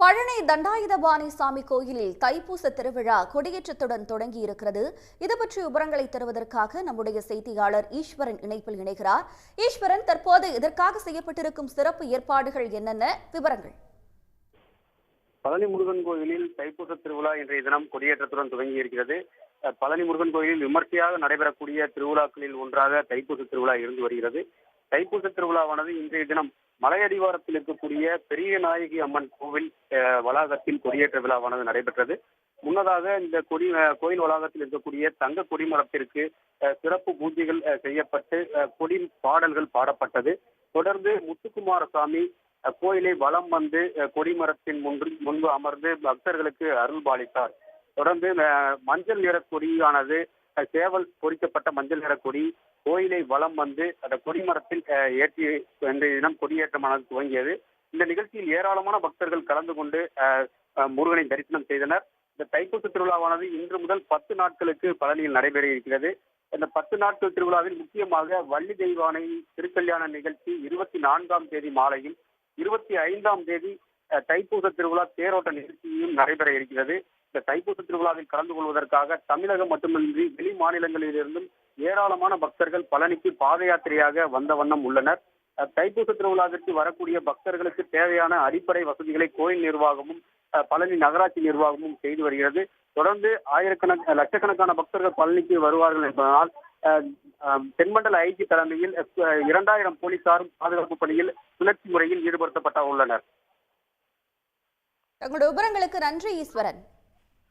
பழனி தண்டாயுதபாணி சாமி கோயிலில் தைப்பூச திருவிழா கொடியேற்றத்துடன் தொடங்கி இருக்கிறது இது பற்றி விவரங்களை தருவதற்காக நம்முடைய செய்தியாளர் ஈஸ்வரன் இணைப்பில் இணைகிறார். ஈஸ்வரன் தற்போது இதற்காக செய்யப்பட்டிருக்கும் சிறப்பு ஏற்பாடுகள் என்னென்ன? விவரங்கள். பழனி முருகன் கோயிலில் தைப்பூச திருவிழா இன்றைய தினம் கொடியேற்றத்துடன் துவங்கி இருக்கிறது பழனி முருகன் கோயிலில் விமர்சையாக நடைபெறக்கூடிய திருவிழாக்களில் ஒன்றாக தைப்பூச திருவிழா இருந்து வருகிறது. தைப்பூச திருவிழாவானது இன்றைய தினம் மலையடிவாரத்தில் இருக்கக்கூடிய பெரிய நாயகி அம்மன் கோவில் வளாகத்தில் கொடியேற்ற விழாவானது நடைபெற்றது. முன்னதாக இந்த கொடி கோயில் வளாகத்தில் இருக்கக்கூடிய தங்க கொடிமரத்திற்கு சிறப்பு பூஜைகள் செய்யப்பட்டு கொடி பாடல்கள் பாடப்பட்டது. தொடர்ந்து முத்துக்குமாரசாமி கோயிலை வலம் வந்து கொடிமரத்தின் முன்பு முன்பு அமர்ந்து பக்தர்களுக்கு அருள் பாலித்தார் தொடர்ந்து மஞ்சள் நிற கொடியானது சேவல் பொறிக்கப்பட்ட மஞ்சள் நிற கொடி கோயிலை வலம் வந்து அந்த கொடிமரத்தில் ஏற்றி இன்றைய தினம் கொடியேற்றமானது துவங்கியது. இந்த நிகழ்ச்சியில் ஏராளமான பக்தர்கள் கலந்து கொண்டு முருகனை தரிசனம் செய்தனர். இந்த தைப்பூச திருவிழாவானது இன்று முதல் பத்து நாட்களுக்கு பழனியில் நடைபெற இருக்கிறது. இந்த பத்து நாட்கள் திருவிழாவில் முக்கியமாக வள்ளி தெய்வானை திருக்கல்யாண நிகழ்ச்சி இருபத்தி நான்காம் தேதி மாலையும் இருபத்தி ஐந்தாம் தேதி தைப்பூச திருவிழா தேரோட்ட நிகழ்ச்சியும் நடைபெற இருக்கிறது. இந்த தைப்பூச திருவிழாவில் கலந்து கொள்வதற்காக தமிழகம் மட்டுமின்றி வெளி மாநிலங்களிலிருந்தும் ஏராளமான பக்தர்கள் பழனிக்கு பாத யாத்திரையாக வந்த வண்ணம் உள்ளனர். தைப்பூச திருவிழாவிற்கு வரக்கூடிய பக்தர்களுக்கு தேவையான அடிப்படை வசதிகளை கோயில் நிர்வாகமும் பழனி நகராட்சி நிர்வாகமும் செய்து வருகிறது. தொடர்ந்து ஆயிரக்கணக்கான லட்சக்கணக்கான பக்தர்கள் பழனிக்கு வருவார்கள் என்பதனால் தென்மண்டல ஐஜி தலைமையில் இரண்டாயிரம் போலீசாரும் பாதுகாப்பு பணியில் சுழற்சி முறையில் ஈடுபடுத்தப்பட்ட உள்ளனர். தங்களுடைய விவரங்களுக்கு நன்றி ஈஸ்வரன்.